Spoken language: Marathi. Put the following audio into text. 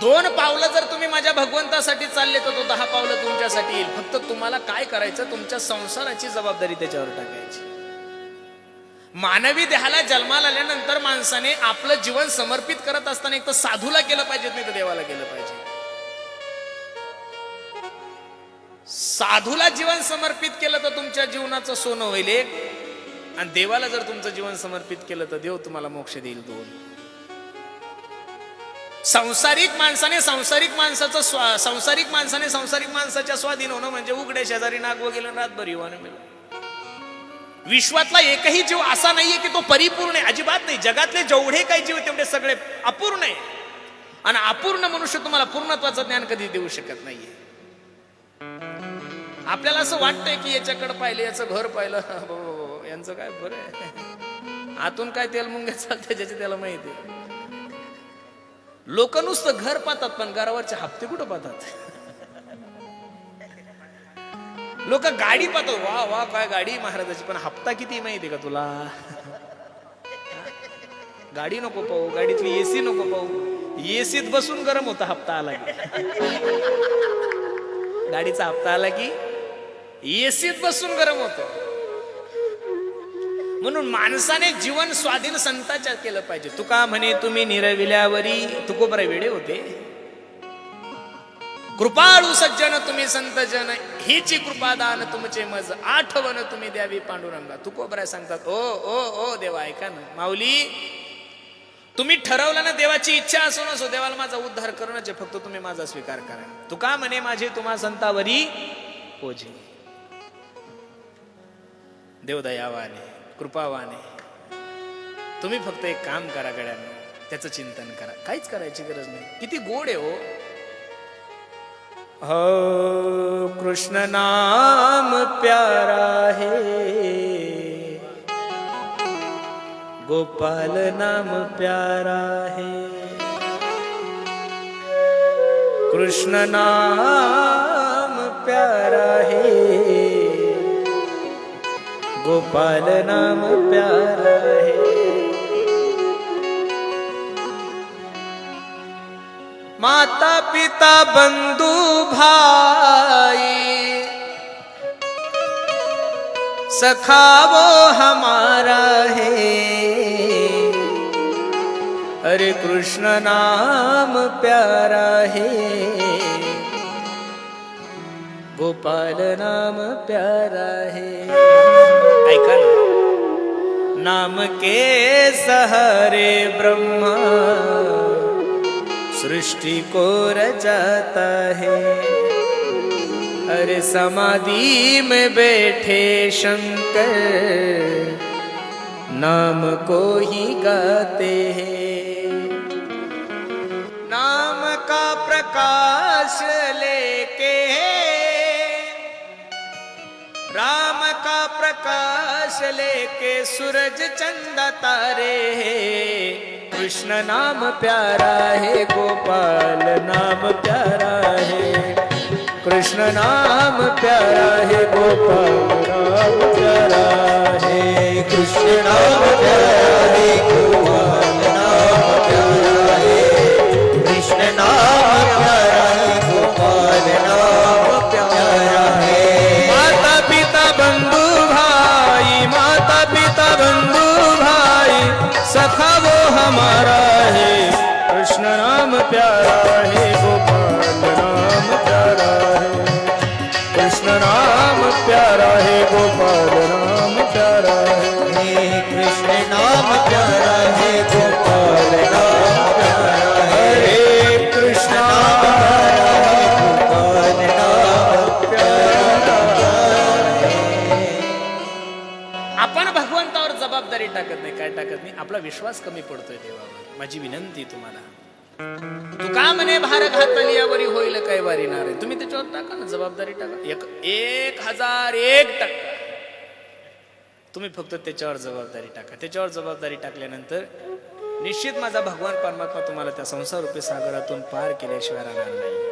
दोन पावलं जर तुम्ही माझ्या भगवंतासाठी चालले तर तो दहा पावलं तुमच्यासाठी येईल. फक्त तुम्हाला काय करायचं तुमच्या संसाराची जबाबदारी त्याच्यावर टाकायची. मानवी देहाला जन्माला आल्यानंतर माणसाने आपलं जीवन समर्पित करत असताना एक तर साधूला केलं पाहिजे नाही तर देवाला केलं पाहिजे. साधूला जीवन समर्पित केलं तर तुमच्या जीवनाचं सोनं होईल एक. आणि देवाला जर तुमचं जीवन समर्पित केलं तर देव तुम्हाला मोक्ष देईल दोन. संसारिक माणसाने संसारिक माणसाचं स्वा संसारिक माणसाने संसारिक माणसाच्या स्वाधीन होणं म्हणजे उघड्या शेजारी नागव गेलं रातभर युवाने मिळून विश्वातला एकही जीव असा नाहीये की तो परिपूर्ण आहे. अजिबात नाही. जगातले जेवढे काही जीव तेवढे सगळे अपूर्ण आहे. आणि अपूर्ण मनुष्य तुम्हाला पूर्णत्वाचं ज्ञान कधी देऊ शकत नाहीये. आपल्याला असं वाटतंय की याच्याकडे पाहिलं याचं घर पाहिलं. हो, हो, हो यांचं काय बरं आहे? आतून काय तेल मुंग्या चालतंय ज्याची त्याला माहिती आहे. लोक नुसतं घर पाहतात पण घरावरचे हप्ते कुठं पाहतात? लोक गाडी पाहतात वा वा काय गाडी महाराजाची पण हप्ता किती माहिती का तुला? गाडी नको पाहू गाडीतली एसी नको पाहू. एसीत बसून गरम होता हप्ता आला की. गाडीचा हप्ता आला की एसीत बसून गरम होतो. म्हणून माणसाने जीवन स्वाधीन संताच्या केलं पाहिजे. तुका म्हणे तुम्ही निरविल्यावरी तुकोबरा वेळे होते. कृपाळू सज्जन तुम्ही संत जन हीची कृपादान तुमचे मज आठवण तुम्ही द्यावी पांडुरंगा. तुकोबराय सांगतात ओ ओ ओ देवा ऐका ना. माऊली तुम्ही ठरवलं ना देवाची इच्छा असो नसो देवाला माझा उद्धार करणंच फक्त तुम्ही माझा स्वीकार करा. तुका म्हणे माझे तुम्हा संतावरी ओझे. देवदयावाने. कृपावाने. तुम्ही फक्त एक काम करा गड्यानं त्याचं चिंतन करा. काहीच करायची गरज नाही. किती गोड आहे हो. हो कृष्ण नाम प्यारा है. गोपाल नाम प्यारा है. कृष्ण नाम प्यारा है. गोपाल नाम प्यारा है माता पिता बंधु भाई सखा वो हमारा है. हरे कृष्ण नाम प्यारा है. गोपाल नाम प्यारा है. ऐका नाम के सहरे ब्रह्मा सृष्टि को रचाता है। अरे समाधि में बैठे शंकर नाम को ही गाते हैं। नाम का प्रकाश लेके राम का प्रकाश लेके सूरज चंदा तारे हैं? कृष्ण नाम प्यारा है गोपाल नाम प्यारा है। कृष्ण नाम प्यारा है गोपाल नाम प्यारा है। कृष्ण नाम प्यारा प्यारा है गोपाल नाम प्यारा है. कृष्ण नाम प्यारा है गोपाल नाम प्यारा है. कृष्ण नाम प्यारा है गोपाल नाम प्यारा है. हरे कृष्ण गोपाल नाम प्यारा आपण भगवंतावर जबाबदारी टाकत नाही काय टाकत नाही आपला विश्वास कमी पडतोय देवावर. माझी विनंती तुम्हाला. तू का म्हणे भार घातलियावरी होईल काय वारीणार नारे? तुम्ही त्याच्यावर टाका ना जबाबदारी टाका. एक एक हजार एक टक्का. तुम्ही फक्त त्याच्यावर जबाबदारी टाका. त्याच्यावर जबाबदारी टाकल्यानंतर निश्चित माझा भगवान परमात्मा तुम्हाला त्या संसार रूपी सागरातून पार केल्याशिवाय राहणार नाही.